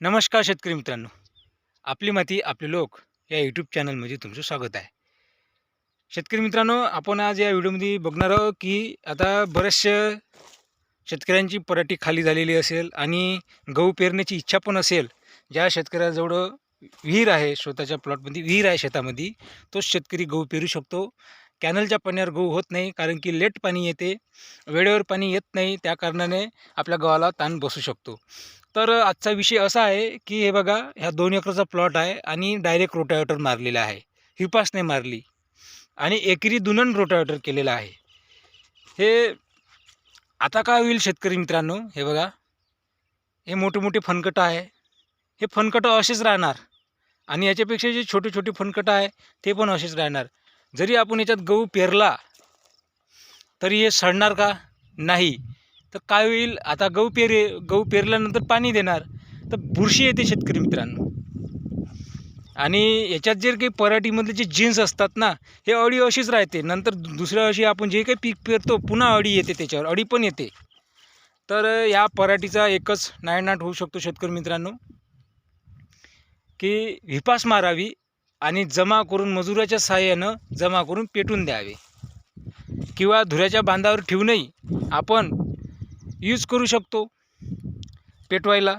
नमस्कार शेतकरी मित्रांनो. आपली माती आपले लोक या यूट्यूब चॅनलमध्ये तुमचं स्वागत आहे. शेतकरी मित्रांनो आपण आज या व्हिडिओमध्ये बघणार आहोत की आता बऱ्याचशा शेतकऱ्यांची पराठी खाली झालेली असेल आणि गहू पेरण्याची इच्छा पण असेल. ज्या शेतकऱ्याजवळ विहीर आहे स्वतःच्या प्लॉटमध्ये विहीर आहे शेतामध्ये तोच शेतकरी गहू पेरू शकतो. कॅनलच्या पाण्यावर गहू होत नाही कारण की लेट पाणी येते वेळेवर पाणी येत नाही त्या कारणाने आपल्या गव्हाला ताण बसू शकतो. तर आजचा विषय असा आहे की हे बघा ह्या दोन एकरचा प्लॉट आहे आणि डायरेक्ट रोटावेटर मारलेला आहे. हिपासने मारली. आणि एकरी दुनन रोटावेटर केलेला आहे. हे आता काय होईल शेतकरी मित्रांनो? हे बघा. हे मोठे मोठे फनकटं आहे. हे फनकटं असेच राहणार. आणि याच्यापेक्षा जे छोटे छोटे फनकटं आहे ते पण असेच राहणार. जरी आपण याच्यात गहू पेरला तरी हे सडणार का? नाही. तर काय होईल? आता गहू पेरे गहू पेरल्यानंतर पाणी देणार. तर बुरशी येते शेतकरी मित्रांनो. आणि याच्यात जे काही पराठीमधले जे जीन्स असतात ना हे अळी अशीच राहते. नंतर दुसऱ्या वर्षी आपण जे काही पीक पेरतो पुन्हा अळी येते त्याच्यावर. अळी पण येते. तर या पराठीचा एकच नायनाट होऊ शकतो शेतकरी मित्रांनो. की हिपास मारावी आणि जमा करून मजुराच्या सहाय्यानं जमा करून पेटून द्यावे. किंवा धुऱ्याच्या बांधावर ठेवूनही आपण यूज करू शकतो पेटवायला.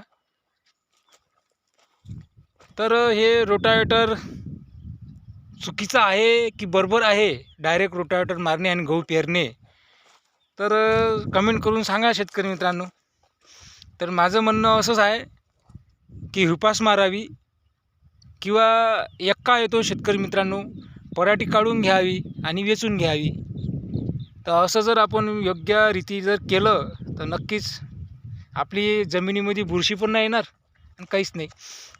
तर हे रोटावेटर चुकीचं आहे की बरोबर आहे? डायरेक्ट रोटावेटर मारणे आणि गहू पेरणे. तर कमेंट करून सांगा शेतकरी मित्रांनो. तर माझं म्हणणं असंच आहे की हुपास मारावी किंवा एक्का येतो शेतकरी मित्रांनो पराठी काढून घ्यावी आणि वेचून घ्यावी. तर असं जर आपण योग्य रीती जर केलं तर नक्कीच आपली जमिनीमध्ये बुरशी पण नाही येणार आणि काहीच नाही.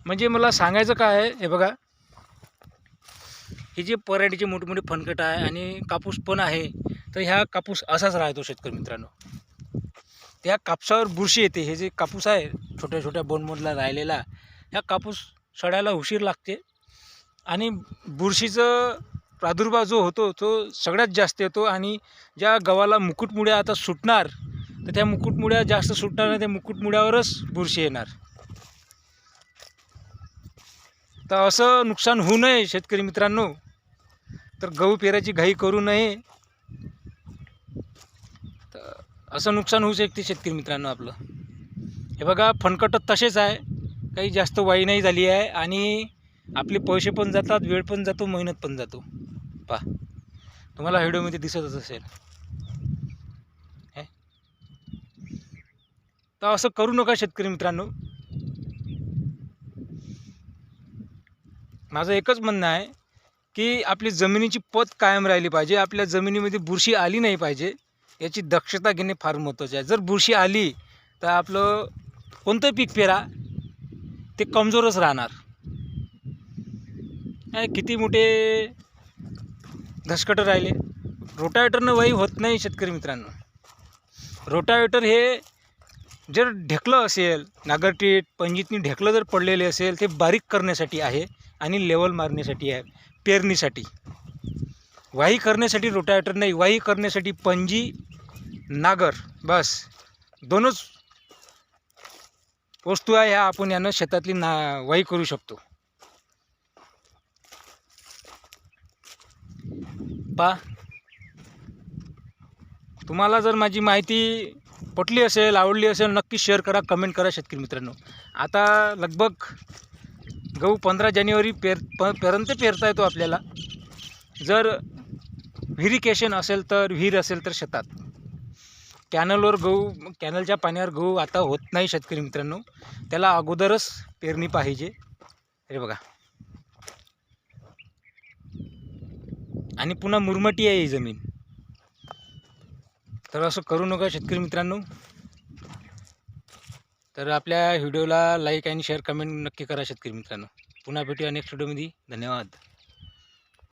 म्हणजे मला सांगायचं काय आहे हे बघा. हे जे पराठीचे मोठे मोठे फनकट आहे आणि कापूस पण आहे तर ह्या कापूस असाच राहतो शेतकरी मित्रांनो. त्या कापसावर बुरशी येते. हे जे कापूस आहे छोट्या छोट्या बोनमधला राहिलेला ह्या कापूस सडायला उशीर लागते. आणि बुरशीचं प्रादुर्भाव जो होतो तो सगळ्यात जास्त येतो आणि ज्या गव्हाला मुकुटमुळे आता सुटणार तर त्या मुकुटमुळ्या जास्त सुटणार नाही त्या मुकुटमुळ्यावरच बुरशी येणार. तर असं नुकसान होऊ नये शेतकरी मित्रांनो. तर गहू पेराची घाई करू नये. तर असं नुकसान होऊ शकते शेतकरी मित्रांनो आपलं. हे बघा फणकटत तसेच आहे. काही जास्त वाई नाही झाली आहे आणि आपले पैसे पण जातात वेळ पण जातो मेहनत पण जातो. पहा तुम्हाला व्हिडिओमध्ये दिसतच असेल. तर असं करू नका शेतकरी मित्रांनो. माझं एकच म्हणणं आहे की आपली जमिनीची पत कायम राहिली पाहिजे. आपल्या जमिनीमध्ये बुरशी आली नाही पाहिजे. याची दक्षता घेणे फार महत्त्वाचे आहे. जर बुरशी आली तर आपलं कोणतं पीक पेरा? ते कमजोरच राहणार. किती मोठे धसकटं राहिले. रोटावेटरनं वही होत नाही शेतकरी मित्रांनो. रोटावेटर हे जर ढेकलं असेल नागरटीट पंजीतनी ढेकलं जर पडलेले असेल ते बारीक करण्यासाठी आहे आणि लेवल मारण्यासाठी आहे पेरणीसाठी. वाही करण्यासाठी रोटावेटर नाही वाही करण्यासाठी पंजी नागर बस. दोनच वस्तू आहे ह्या आपण यानं शेतातली ना वाही करू शकतो. पा. तुम्हाला जर माझी माहिती पटली असेल आवडली असेल नक्की शेअर करा कमेंट करा शेतकरी मित्रांनो. आता लगभग गहू पंधरा जानेवारी पेर प पर्यंत पेरता येतो आपल्याला. जर व्हिरिकेशन असेल तर विहीर असेल तर शेतात. कॅनलवर गहू कॅनलच्या पाण्यावर गहू आता होत नाही शेतकरी मित्रांनो. त्याला अगोदरच पेरणी पाहिजे. अरे बघा. आणि पुन्हा मुरमटी आहे ही जमीन. तर असं करू नका शेतकरी मित्रांनो. तर आपल्या व्हिडिओला लाईक आणि शेअर कमेंट नक्की करा शेतकरी मित्रांनो. पुन्हा भेटूया नेक्स्ट व्हिडिओमध्ये धन्यवाद.